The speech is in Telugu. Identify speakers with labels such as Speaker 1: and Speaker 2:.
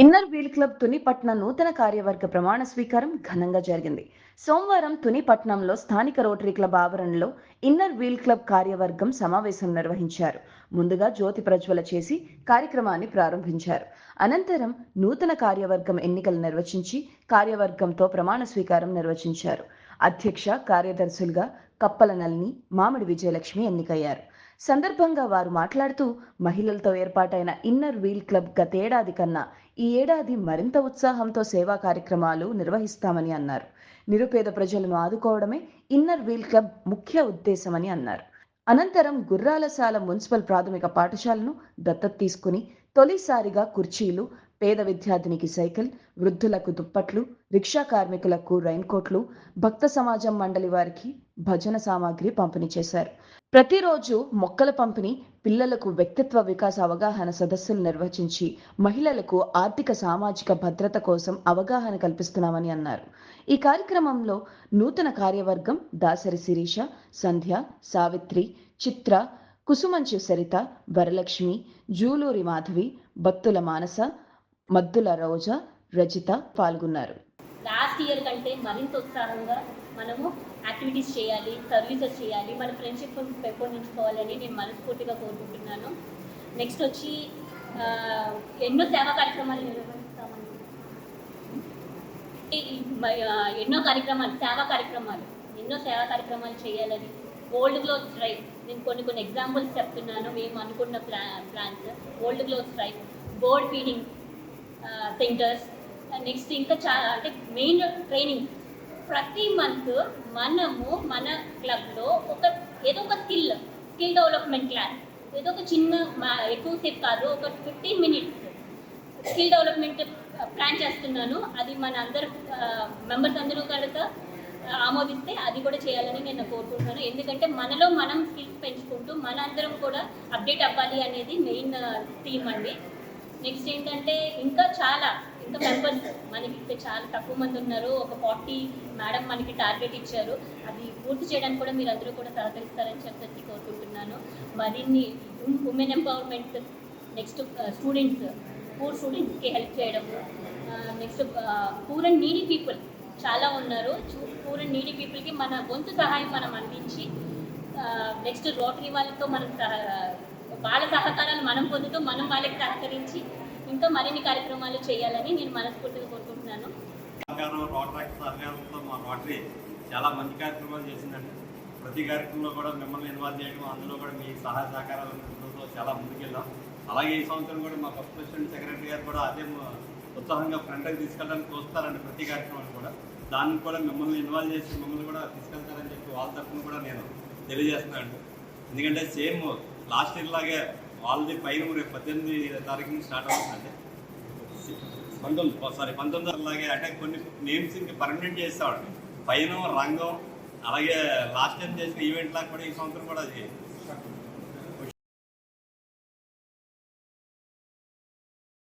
Speaker 1: ఇన్నర్ వీల్ క్లబ్ తునిపట్నం నూతన కార్యవర్గ ప్రమాణ స్వీకారం ఘనంగా జరిగింది. సోమవారం తునిపట్నంలో స్థానిక రోటరీ క్లబ్ ఆవరణలో ఇన్నర్ వీల్ క్లబ్ కార్యవర్గం సమావేశం నిర్వహించారు. ముందుగా జ్యోతి ప్రజ్వల చేసి కార్యక్రమాన్ని ప్రారంభించారు. అనంతరం నూతన కార్యవర్గం ఎన్నికలు నిర్వచించి కార్యవర్గంతో ప్రమాణ స్వీకారం నిర్వచించారు. అధ్యక్ష కార్యదర్శులుగా కప్పల నల్ని మామిడి విజయలక్ష్మి ఎన్నికయ్యారు. సందర్భంగా వారు మాట్లాడుతూ మహిళలతో ఏర్పాటైన ఇన్నర్ వీల్ క్లబ్ గతేడాది కన్నా ఈ ఏడాది మరింత ఉత్సాహంతో సేవా కార్యక్రమాలు నిర్వహిస్తామని అన్నారు. నిరుపేద ప్రజలను ఆదుకోవడమే ఇన్నర్ వీల్ క్లబ్ ముఖ్య ఉద్దేశమని అన్నారు. అనంతరం గుర్రాలసాల మున్సిపల్ ప్రాథమిక పాఠశాలను దత్తత తీసుకుని తొలిసారిగా కుర్చీలు పేద విద్యార్థినికి సైకిల్ వృద్ధులకు దుప్పట్లు రిక్షా కార్మికులకు రైన్ కోట్లు భక్త సమాజం మండలి వారికి భజన సామాగ్రి పంపిణీ చేశారు. ప్రతిరోజు మొక్కల పంపిణీ పిల్లలకు వ్యక్తిత్వ వికాస అవగాహన సదస్సులు నిర్వహించి మహిళలకు ఆర్థిక సామాజిక భద్రత కోసం అవగాహన కల్పిస్తున్నామని అన్నారు. ఈ కార్యక్రమంలో నూతన కార్యవర్గం దాసరి శిరీష సంధ్య సావిత్రి చిత్ర కుసుమంచు సరిత వరలక్ష్మి జూలూరి మాధవి బత్తుల మానస మద్దుల రోజా రజిత పాల్గొన్నారు.
Speaker 2: లాస్ట్ ఇయర్ కంటే మరింత ఉత్సాహంగా మనము యాక్టివిటీస్ చేయాలి సర్వీసెస్ చేయాలి మన ఫ్రెండ్షిప్ పెంపొందించుకోవాలని నేను మనస్ఫూర్తిగా కోరుకుంటున్నాను. నెక్స్ట్ వచ్చి ఎన్నో సేవా కార్యక్రమాలు నిర్వహిస్తామని. ఈ- ఎన్నో కార్యక్రమాలు సేవా కార్యక్రమాలు ఎన్నో సేవా కార్యక్రమాలు చేయాలని. ఓల్డ్ క్లోత్ స్ట్రైక్ నేను కొన్ని కొన్ని ఎగ్జాంపుల్స్ చెప్తున్నాను మేము అనుకున్న pla plans. Old cloth strike board feeding centres next ఇంకా చాలా అంటే మెయిన్ ట్రైనింగ్ ప్రతి మంత్ మనము మన క్లబ్లో ఒక ఏదో ఒక స్కిల్ స్కిల్ డెవలప్మెంట్ క్లాస్ ఏదో ఒక చిన్న ఎక్కువ ఎక్కువసేపు కాదు ఒక fifteen minutes skill development plan చేస్తున్నాను. అది మన అందరు మెంబర్స్ అందరూ కనుక ఆమోదిస్తే అది కూడా చేయాలని నేను కోరుకుంటున్నాను. ఎందుకంటే మనలో మనం స్కిల్స్ పెంచుకుంటూ మన అందరం కూడా అప్డేట్ అవ్వాలి అనేది మెయిన్ థీమ్ అండి. నెక్స్ట్ ఏంటంటే ఇంకా చాలా ఇంకా మెంబర్స్ మనకి ఇంకా చాలా తక్కువ మంది ఉన్నారు. ఒక ఫార్టీ మేడం మనకి టార్గెట్ ఇచ్చారు. అది పూర్తి చేయడానికి కూడా మీరు అందరూ కూడా సహకరిస్తారని చెప్పి కోరుకుంటున్నాను. మరిన్ని women empowerment next students poor స్టూడెంట్స్కి హెల్ప్ చేయడము next poor and needy people చాలా ఉన్నారు. పూర్ అండ్ నీడీ పీపుల్కి మన గొంతు సహాయం మనం అందించి uh, నెక్స్ట్ రోటరీ వాళ్ళతో మనం వాళ్ళ సహకారాలు మనం పొందుతూ మనం వాళ్ళకి సహకరించి ఇంకా మరిన్ని కార్యక్రమాలు చేయాలని నేను మనస్ఫూర్తిగా కోరుకుంటున్నాను.
Speaker 3: సహకారం రోటరీ సహకారంతో మా రోటరీ చాలా మంచి కార్యక్రమాలు చేసిందండి. ప్రతి కార్యక్రమంలో కూడా మిమ్మల్ని ఇన్వాల్వ్ చేయడం అందులో కూడా మీ సహాయ సహకారాలతో చాలా ముందుకెళ్ళాం. అలాగే ఈ సంవత్సరం కూడా మా ఫస్ట్ ప్రెసిడెంట్ సెక్రటరీ గారు కూడా అదే ఉత్సాహంగా ఫ్రంట్కి తీసుకెళ్ళడానికి చూస్తారండి ప్రతి కార్యక్రమాన్ని కూడా. దాన్ని కూడా మిమ్మల్ని ఇన్వాల్వ్ చేసి మిమ్మల్ని కూడా తీసుకెళ్తారని చెప్పి వాళ్ళ తరఫున కూడా నేను తెలియజేస్తున్నాను. ఎందుకంటే సేమ్ లాస్ట్ ఇయర్ లాగే ఆల్రెడీ పైన రేపు పద్దెనిమిది తారీఖు నుంచి స్టార్ట్ అవుతుందండి. పంతొమ్మిది సారీ పంతొమ్మిది అలాగే అంటే కొన్ని నేమ్స్ ఇంకా పర్మనెంట్ చేస్తామండి పైన రంగం అలాగే లాస్ట్ టైం చేసిన ఈవెంట్ లాగా కూడా ఈ సంవత్సరం కూడా అది